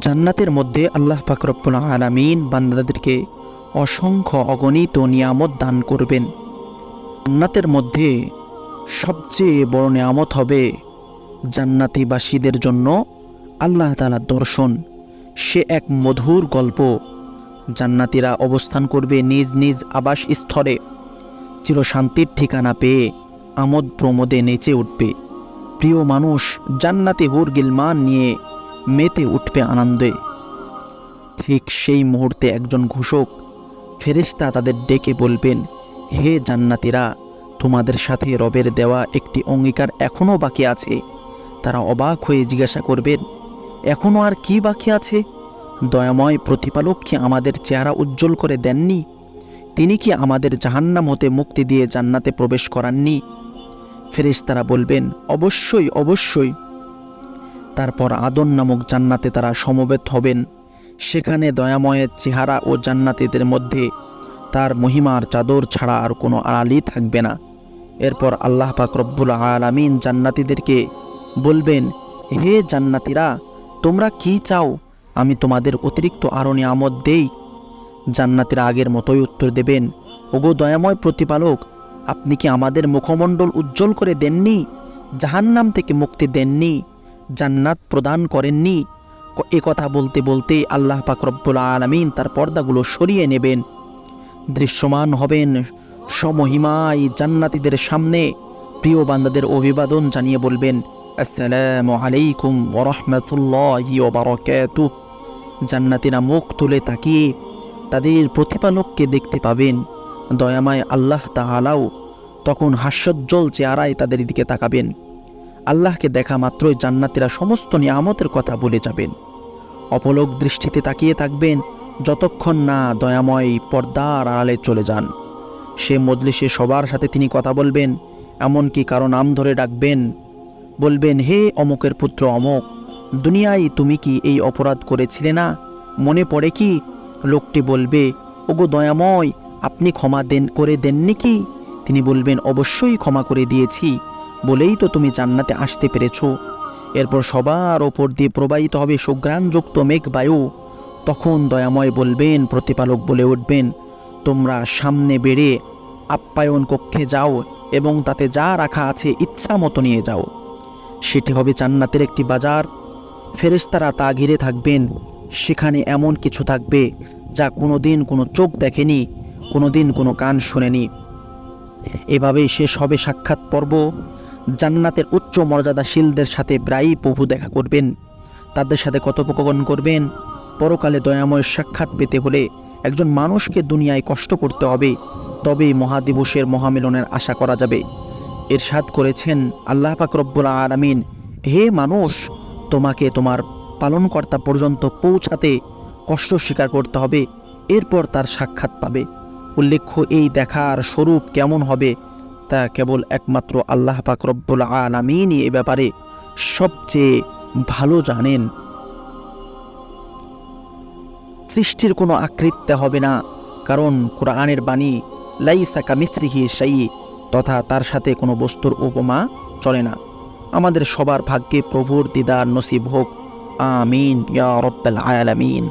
জান্নাতের মধ্যে আল্লাহ পাকরব্বুল আলামিন বান্দাদেরকে অসংখ্য অগণিত নিয়ামত দান করবেন। জান্নাতের মধ্যে সবচেয়ে বড় নিয়ামত হবে জান্নাতিবাসীদের জন্য আল্লাহ তালার দর্শন। সে এক মধুর গল্প। জান্নাতিরা অবস্থান করবে নিজ নিজ আবাস স্থলে চিরশান্তির ঠিকানা পেয়ে আমোদ প্রমোদে নেচে উঠবে। প্রিয় মানুষ, জান্নাতে হুর গিলমান নিয়ে মেতে উঠবে আনন্দে। ঠিক সেই মুহূর্তে একজন ঘোষক ফেরেশতা তাদের ডেকে বলবেন, হে জান্নাতিরা, তোমাদের সাথে রবের দেওয়া একটি অঙ্গীকার এখনও বাকি আছে। তারা অবাক হয়ে জিজ্ঞাসা করবেন এখনও আর কি বাকি আছে? দয়াময় প্রতিপালক কি আমাদের চেহারা উজ্জ্বল করে দেননি? তিনি কি আমাদের জাহান্নাম হতে মুক্তি দিয়ে জান্নাতে প্রবেশ করাননি? ফেরেশতারা বলবেন, অবশ্যই অবশ্যই। তারপর আদন নামক জান্নাতে তারা সমবেত হবেন। সেখানে দয়াময়ের চেহারা ও জান্নাতীদের মধ্যে তার মহিমার চাদর ছাড়া আর কোনো আড়ালই থাকবে না। এরপর আল্লাহ পাক রব্বুল আলামিন জান্নাতীদেরকে বলবেন, হে জান্নাতীরা, তোমরা কি চাও? আমি তোমাদের অতিরিক্ত আরও নিয়ামত দেই। জান্নাতীরা আগের মতোই উত্তর দেবেন, ওগো দয়াময় প্রতিপালক, আপনি কি আমাদের মুখমণ্ডল উজ্জ্বল করে দেননি? জাহান্নাম থেকে মুক্তি দেননি? জান্নাত প্রদান করেননি। এ কথা বলতে বলতে আল্লাহ পাক রব্বুল আলামিন তার পর্দাগুলো সরিয়ে নেবেন। দৃশ্যমান হবেন সমহিমাই জান্নাতীদের সামনে প্রিয় বান্দাদের অভিবাদন জানিয়ে বলবেন, আসসালামু আলাইকুম ওরহমতুল্লাহি ওবারকাতু জান্নাতীরা মুখ তুলে তাকিয়ে তাদের প্রতিপালককে দেখতে পাবেন। দয়াময় আল্লাহ তাহালাও তখন হাস্যোজ্জ্বল চেহারায় তাদের দিকে তাকাবেন। আল্লাহকে দেখা মাত্রই জান্নাতীরা সমস্ত নিয়ামতের কথা বলে যাবেন। অপলোক দৃষ্টিতে তাকিয়ে থাকবেন, যতক্ষণ না দয়াময় পর্দার আড়ালে চলে যান। সে মজলিসে সবার সাথে তিনি কথা বলবেন, এমনকি কারও নাম ধরে ডাকবেন। বলবেন, হে অমুকের পুত্র অমক, দুনিয়ায় তুমি কি এই অপরাধ করেছিলে না? মনে পড়ে কি? লোকটি বলবে, ওগো দয়াময়, আপনি ক্ষমা দেন, করে দেননি কি? তিনি বলবেন, অবশ্যই ক্ষমা করে দিয়েছি। বলেই তো তুমি জান্নাতে আসতে পেরেছ। এরপর সবার ওপর দিয়ে প্রবাহিত হবে সুগ্রাণযুক্ত মেঘবায়ু। তখন দয়াময় বলবেন, প্রতিপালক বলে উঠবেন, তোমরা সামনে বেড়ে আপ্যায়ন কক্ষে যাও এবং তাতে যা রাখা আছে ইচ্ছা মতো নিয়ে যাও। সেটি হবে জান্নাতের একটি বাজার। ফেরেশতারা তা ঘিরে থাকবেন। সেখানে এমন কিছু থাকবে যা কোনোদিন কোনো চোখ দেখেনি কোনো দিন কোনো কান শোনেনি। এভাবেই শেষ হবে সাক্ষাৎ পর্ব। জান্নাতের উচ্চ মর্যাদাশীলদের সাথে প্রায়ই প্রভু দেখা করবেন। তাদের সাথে কথোপকথন করবেন। পরকালে দয়াময় সাক্ষাৎ পেতে হলে একজন মানুষকে দুনিয়ায় কষ্ট করতে হবে। তবেই মহাদিবসের মহামিলনের আশা করা যাবে। এর এরশাদ করেছেন, আল্লাহ পাক রব্বুল আলামিন, হে মানুষ, তোমাকে তোমার পালনকর্তা পর্যন্ত পৌঁছাতে কষ্ট স্বীকার করতে হবে। এরপর তার সাক্ষাৎ পাবে। উল্লেখ্য, এই দেখার স্বরূপ কেমন হবে তা কেবল একমাত্র আল্লাহ পাক রব্বুল আলামিনই এ ব্যাপারে সবচেয়ে ভালো জানেন। সৃষ্টির কোনো আকৃত্য হবে না, কারণ কোরআনের বাণী, লাইসা কামিত্রিহি সাই তথা তার সাথে কোনো বস্তুর উপমা চলে না। আমাদের সবার ভাগ্যে প্রভুর দিদার নসিব হোক। আমিন, ইয়া রব্বাল আলামিন।